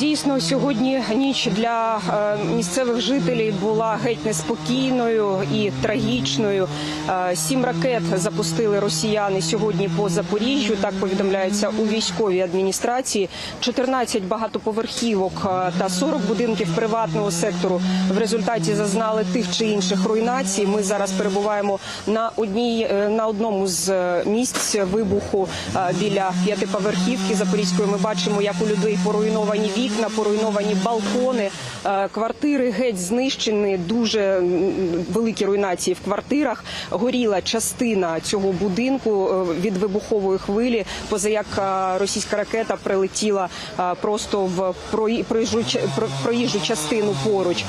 дійсно сьогодні ніч для е, місцевих жителів була геть неспокійною і трагічною. Е, Сім ракет запустили росіяни сьогодні по Запоріжжю. Так повідомляється у військовій адміністрації. 14 багатоповерхівок е, та 40 будинків приватного сектору в результаті зазнали тих чи інших руйнацій. Ми зараз перебуваємо на одній на одному з місць вибуху біля п'ятиповерхівки Запорізької. Ми бачимо, як у людей поруйновані вікна, поруйновані балкони, Е, квартири геть знищені. Дуже великі руйнації в квартирах. Горіла частина цього будинку е, від вибухової хвилі. Поза як е, російська ракета прилетіла просто в прої- проїжджу частину поруч.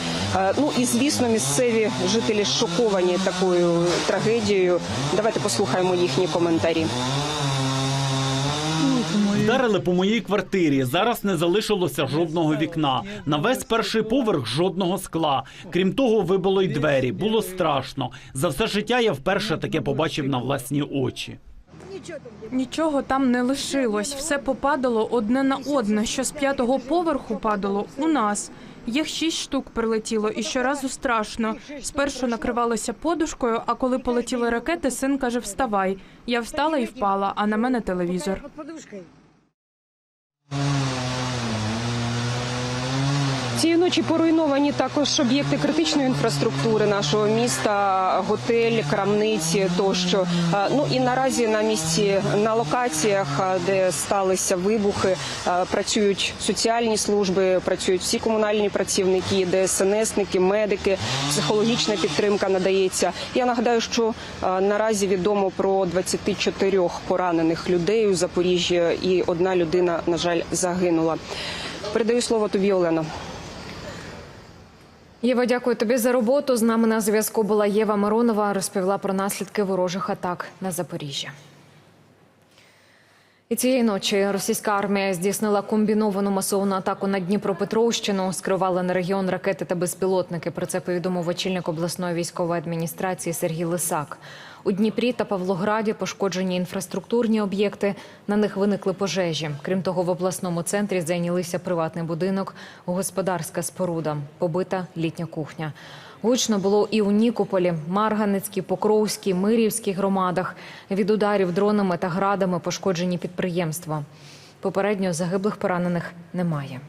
Ну і звісно, місцеві жителі шоковані такою трагедією. Давайте послухаємо їхні коментарі. Вдарили по моїй квартирі. Зараз не залишилося жодного вікна. На весь перший поверх жодного скла. Крім того, вибило й двері. Було страшно. За все життя я вперше таке побачив на власні очі. Нічого там не лишилось. Все попадало одне на одне. Що з п'ятого поверху падало у нас. Їх шість штук прилетіло, і щоразу страшно. Спершу накривалося подушкою, а коли полетіли ракети, син каже: Вставай. Я встала і впала, а на мене телевізор. Цієї ночі поруйновані також об'єкти критичної інфраструктури нашого міста, готель, крамниці тощо. Ну і наразі на місці на локаціях, де сталися вибухи, працюють соціальні служби, працюють всі комунальні працівники, ДСНСники, медики, психологічна підтримка надається. Я нагадаю, що наразі відомо про 24 поранених людей у Запоріжжі, і одна людина, на жаль, загинула. Передаю слово тобі, Олена. Єва, дякую тобі за роботу. З нами на зв'язку була Єва Миронова. Розповіла про наслідки ворожих атак на Запоріжжя. І цієї ночі російська армія здійснила комбіновану масовну атаку на Дніпропетровщину, Скривала на регіон ракети та безпілотники. Про це повідомив очільник обласної військової адміністрації Сергій Лисак. У Дніпрі та Павлограді пошкоджені інфраструктурні об'єкти. На них виникли пожежі. Крім того, в обласному центрі зайнялися приватний будинок, господарська споруда, побита літня кухня. Гучно було і у Нікополі, Марганецькій, Покровській, Мирівській громадах. Від ударів дронами та градами пошкоджені підприємства. Попередньо загиблих поранених немає.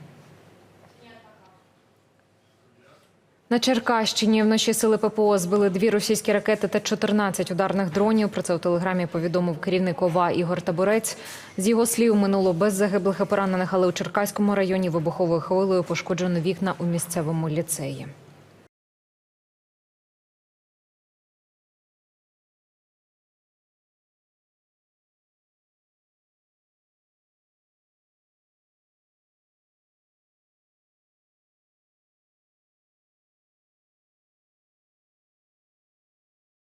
На Черкащині вночі сили ППО збили дві російські ракети та 14 ударних дронів. Про це у телеграмі повідомив керівник ОВА Ігор Табурець. З його слів минуло без загиблих і поранених, але у Черкаському районі вибуховою хвилею пошкоджено вікна у місцевому ліцеї.